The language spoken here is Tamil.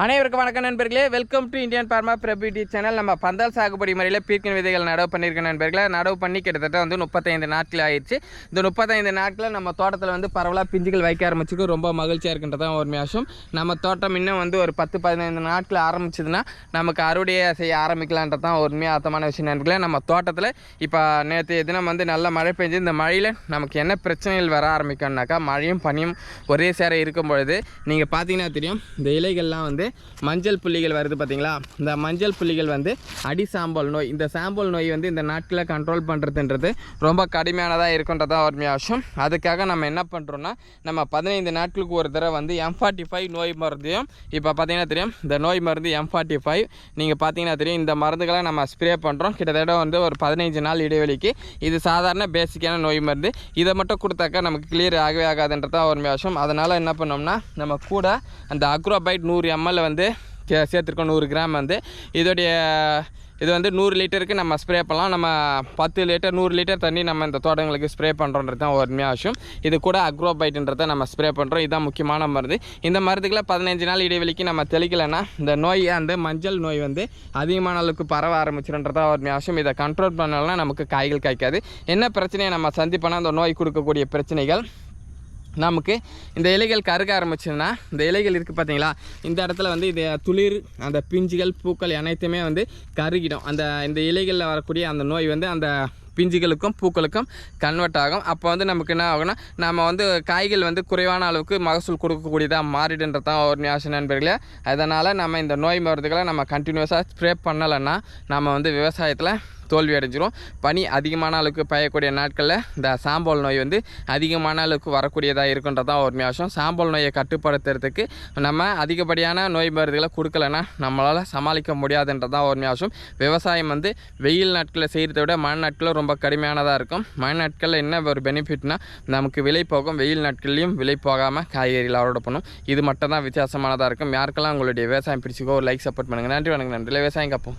அனைவருக்கும் வணக்கம் நண்பர்களே. வெல்கம் டு இந்தியன் பார்மா பிரபியூட்டி சேனல் நம்ம பந்தல் சாகுபடி முறையில் பீர்க்கின் விதைகள் நடவு பண்ணியிருக்க நண்பர்களே. நடவு பண்ணி கிட்டத்தட்ட வந்து முப்பத்தைந்து நாட்கள் ஆயிடுச்சு. இந்த முப்பத்தைந்து நாட்களில் நம்ம தோட்டத்தில் வந்து பரவலாக பிஞ்சுகள் வைக்க ஆரம்பிச்சுக்கு ரொம்ப மகிழ்ச்சியாக இருக்கின்றதான் ஒரு மேஷம் நம்ம தோட்டம் இன்னும் வந்து ஒரு பத்து பதினைந்து நாட்கள் ஆரம்பிச்சதுன்னா நமக்கு அறுவடையை செய்ய ஆரம்பிக்கலான்றது தான் உண்மையாக அர்த்தமான விஷயம் நண்பர்களே. நம்ம தோட்டத்தில் இப்போ நேற்று தினம் வந்து நல்ல மழை பெஞ்சு இந்த மழையில் நமக்கு என்ன பிரச்சனைகள் வர ஆரம்பிக்கும்னாக்கா மழையும் பனியும் ஒரே சேர இருக்கும் பொழுது நீங்கள் பார்த்தீங்கன்னா தெரியும் இந்த இலைகள்லாம் வந்து மஞ்சள் புள்ளிகள் வருது பார்த்தீங்களா இந்த மஞ்சள் புள்ளிகள் வந்து அடி சாம்பல் நோய் இந்த சாம்பல் நோய் வந்து இந்த நாட்டில் கண்ட்ரோல் பண்ணுறதுன்றது ரொம்ப கடுமையானதாக இருக்குன்றதா ஒரு விஷயம் அதுக்காக நம்ம என்ன பண்ணுறோன்னா நம்ம பதினைந்து நாட்களுக்கு ஒரு தடவை வந்து எம் ஃபார்ட்டி ஃபைவ் நோய் மருந்தையும் இப்போ பார்த்தீங்கன்னா தெரியும் இந்த நோய் மருந்து எம் ஃபார்ட்டி ஃபைவ் நீங்கள் பார்த்தீங்கன்னா தெரியும் இந்த மருந்துகளை நம்ம ஸ்ப்ரே பண்ணுறோம் கிட்டத்தட்ட வந்து ஒரு பதினைஞ்சு நாள் இடைவெளிக்கு இது சாதாரண பேசிக்கான நோய் மருந்து. இதை மட்டும் கொடுத்தாக்கா நமக்கு கிளியர் ஆகவே ஆகாதுன்றதா ஒரு விஷயம் அதனால் என்ன பண்ணோம்னா நம்ம கூட அந்த அக்ரோபைட் நூறு எம்எல் வந்து சேர்த்துருக்கோம் நூறு கிராம் வந்து. இதோடைய இது வந்து நூறு லிட்டருக்கு நம்ம ஸ்ப்ரே பண்ணலாம். நம்ம பத்து லிட்டர் நூறு லிட்டர் தண்ணி நம்ம இந்த தோட்டங்களுக்கு ஸ்ப்ரே பண்ணுறோன்றது தான் உண்மையாக உண்மையான விஷயம். இது கூட அக்ரோபைட்டுன்றதை நம்ம ஸ்ப்ரே பண்ணுறோம் இதுதான் முக்கியமான மருந்து. இந்த மருந்துகளை பதினஞ்சு நாள் இடைவெளிக்கு நம்ம தெளிக்கலைன்னா இந்த நோய் அந்த மஞ்சள் நோய் வந்து அதிகமான அளவுக்கு பரவ ஆரம்பிச்சிருன்றதா ஒரு உண்மையான விஷயம். இதை கண்ட்ரோல் பண்ணலாம் நமக்கு காய்கள் காய்க்காது. என்ன பிரச்சனையை நம்ம சந்திப்போனா அந்த நோய் கொடுக்கக்கூடிய பிரச்சனைகள் நமக்கு இந்த இலைகள் கருக ஆரம்பிச்சதுன்னா இந்த இலைகள் இருக்குது பார்த்தீங்களா இந்த இடத்துல வந்து இது துளிர் அந்த பிஞ்சுகள் பூக்கள் அனைத்துமே வந்து கருகிடும். அந்த இந்த இலைகளில் வரக்கூடிய அந்த நோய் வந்து அந்த பிஞ்சுகளுக்கும் பூக்களுக்கும் கன்வெர்ட் ஆகும். அப்போ வந்து நமக்கு என்ன ஆகும்னா நம்ம வந்து காய்கள் வந்து குறைவான அளவுக்கு மகசூல் கொடுக்கக்கூடியதாக மாறிடுன்றது தான் ஒரு ஞாபகம் நண்பர்களே. அதனால் நம்ம இந்த நோய் மருந்துகளை நம்ம கண்டினியூஸாக ஸ்ப்ரே பண்ணலைன்னா நம்ம வந்து விவசாயத்தில் தோல்வி அடைஞ்சிரும். பனி அதிகமான அளவுக்கு பயக்கூடிய நாட்களில் இந்த சாம்பல் நோய் வந்து அதிகமான அளவுக்கு வரக்கூடியதாக இருக்குன்றதான் ஒரு விஷயம் சாம்பல் நோயை கட்டுப்படுத்துறதுக்கு நம்ம அதிகப்படியான நோய் மருந்துகளை கொடுக்கலன்னா நம்மளால் சமாளிக்க முடியாதுன்றதான் ஒரு விஷயம் விவசாயம் வந்து வெயில் நாட்களில் செய்கிறத விட மழை நாட்களில் ரொம்ப கடுமையானதாக இருக்கும். மழை நாட்களில் என்ன ஒரு பெனிஃபிட்னா நமக்கு விலை போகும். வெயில் நாட்கள்லையும் விலை போகாமல் காய்கறிகள் அறுவடை பண்ணும். இது மட்டும் தான் வித்தியாசமானதாக இருக்கும். யாருக்கெல்லாம் உங்களுடைய விவசாயம் பிடிச்சிக்கோ ஒரு லைக் சப்போர்ட் பண்ணுங்கள் நன்றி வணக்கம். நன்றி விவசாயம் காப்போம்.